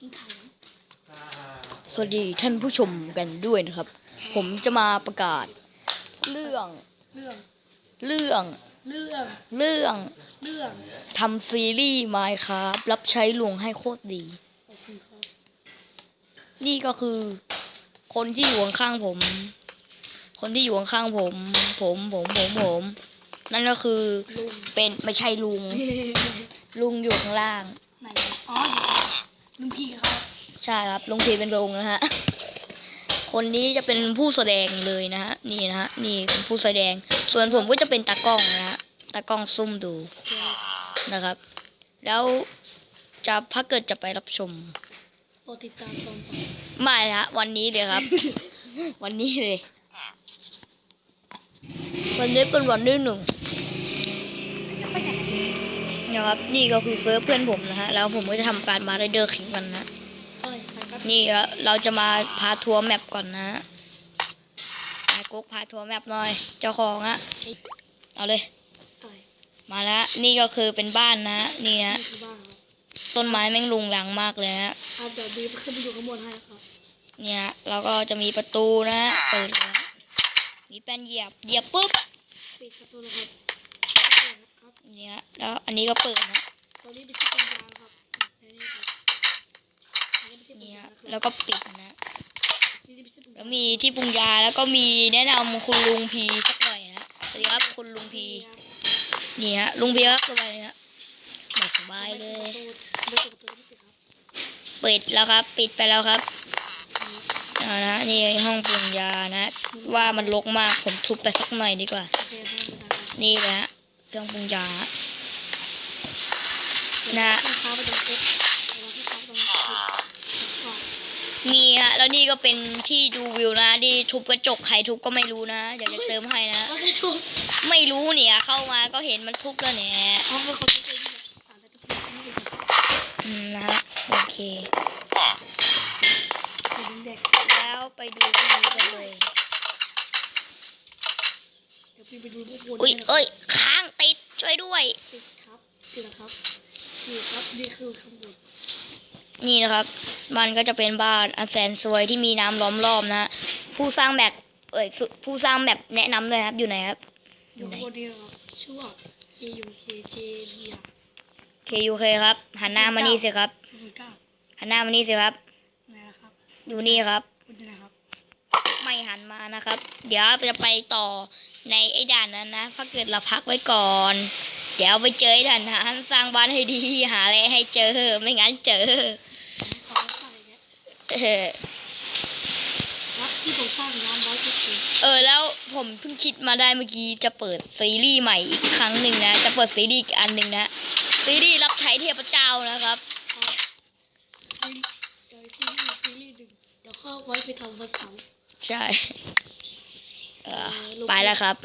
อินไทยสวัสดีท่านผู้ชมกันด้วยนะครับ ผมจะมาประกาศ เรื่องเรื่องเรื่องเรื่องเรื่องเรื่องทำซีรีส์ไมค์ครับรับใช้ลุงให้โคตรดีขอบคุณครับนี่ก็คือ คนที่อยู่ข้างๆผม คนที่อยู่ข้างๆผม ผมผมผมผม นั่นก็คือลุงเป็นไม่ใช่ลุง ลุงอยู่ข้างล่างไหนอ๋อ ลุงพี่ครับ ใช่ครับลุงพีเป็นลุงนะฮะ คนนี้จะเป็นผู้แสดงเลยนะฮะ นี่นะฮะ นี่เป็นผู้แสดง ส่วนผมก็จะเป็นตากล้องนะฮะ ตากล้องซุ่มดูนะครับ แล้วจะถ้าเกิดจะไปรับชมโปรดติดตามชมไม่นะฮะวันนี้เลยครับ วันนี้เลย วันนี้เป็นวันที่หนึ่ง นะครับ นี่ก็คือเซิร์ฟเพื่อนผมนะฮะ แล้วผมก็จะทำการมาไรเดอร์ขิงกันนะเฮ้ยไปครับนี่เราเราจะมาพาทัวร์แมปก่อนนะไอ้กุ๊กพาทัวร์แมปหน่อย เจ้าของอะเอาเลยเฮ้ยมาแล้ว นี่ก็คือเป็นบ้านนะ นี่นะนี่คือบ้านครับต้นไม้แม่งลุงลังมากเลยนะอะเดี๋ยวบีบขึ้นไปดูข้างบนให้ครับ เนี่ยเราก็จะมีประตูนะเปิดแล้วมีแป้นเหยียบ เหยียบปุ๊บ ปิดประตูนะครับ ครับเนี่ยแล้วอันนี้ก็เปิดนะตอนนี้เป็นที่ปัญญาครับนี่ครับอันนี้เป็นที่ปัญเนี่ยญาครับแล้วก็ปิดนะนี่เป็นที่ปัญญาแล้วมีที่ปรุงยาแล้วก็มีแนะนำคุณลุงพีสักหน่อยนะสวัสดีครับคุณลุงพีนี่ฮะลุงพีครับสบายเลยนะไม่สบายเลยไม่ปิดประตูไม่ปิดครับปิดแล้วครับ ปิดไปแล้วครับเอานะนี่ห้องปรุงยานะ ว่ามันรกมากผมทุบไปสักหน่อยดีกว่าโอเคไม่เป็นไรครับนี่เลยฮะ เครื่องปรุงยานะลูกค้าไปตรงปุ๊บเวลาลูกค้าไปตรงปุ๊บก็นี่ฮะแล้วนี่ก็เป็นที่ดูวิวนะที่ทุบกระจกใครทุบก็ไม่รู้นะเดี๋ยวจะเติมให้นะก็ได้ถูกไม่รู้เนี่ยเข้ามาก็เห็นมันทุบแล้วเนี่ยเขาเป็นคนที่เคยที่แบบอ่านได้ทุกอย่างไม่เป็นไรอืมนะฮะโอเคเป็นเด็กแล้วไปดูที่นี้กันเลยเดี๋ยวพี่ไปดูพวกบนอุ้ยให้นะเอ้ย ค้างติด ช่วยด้วย ติด ครับติดนะครับนี่ครับนี่คือข้างบนนี่นะครับ มันก็จะเป็นบ้านอันแสนสวยที่มีน้ำล้อมรอบนะฮะผู้สร้างแบบเอ้ยสุผู้สร้างแบบแนะนำเลยครับอยู่ไหนครับออยู่ยู่ไหนข้างบนนี้นะครับชื่อว่า K U K J D อะ KUK ครับหันหน้ามานี่สิครับศูนย์เก้าหันหน้ามานี่สิครับไหนนะครับอยู่นี่ครับคุณอยู่ไหนครับไม่หันมานะครับ เดี๋ยวจะไปต่อในไอ้ด่านนั้นนะถ้าเกิดเราพักไว้ก่อน เดี๋ยวไปเจอไอ้ด่านหันสร้างบ้านให้ดีหาอะไรให้เจอ ไม่งั้นเจอขอรับสร้างเงี้ยเออรับที่ผมสร้างน้ำร้อยเจ็ดสิบเออแล้วผมเพิ่งคิดมาได้เมื่อกี้จะเปิดซีรีส์ใหม่อีกครั้งหนึ่งนะ จะเปิดซีรีส์อีกอันหนึ่งนะ ซีรีส์รับใช้เทพเจ้านะครับซีรีส์เดี๋ยวซีรีส์ซีรีส์หนึ่งเดี๋ยวข้าไว้ไปทำวันเสาร์ใช่ไปแล้วครับ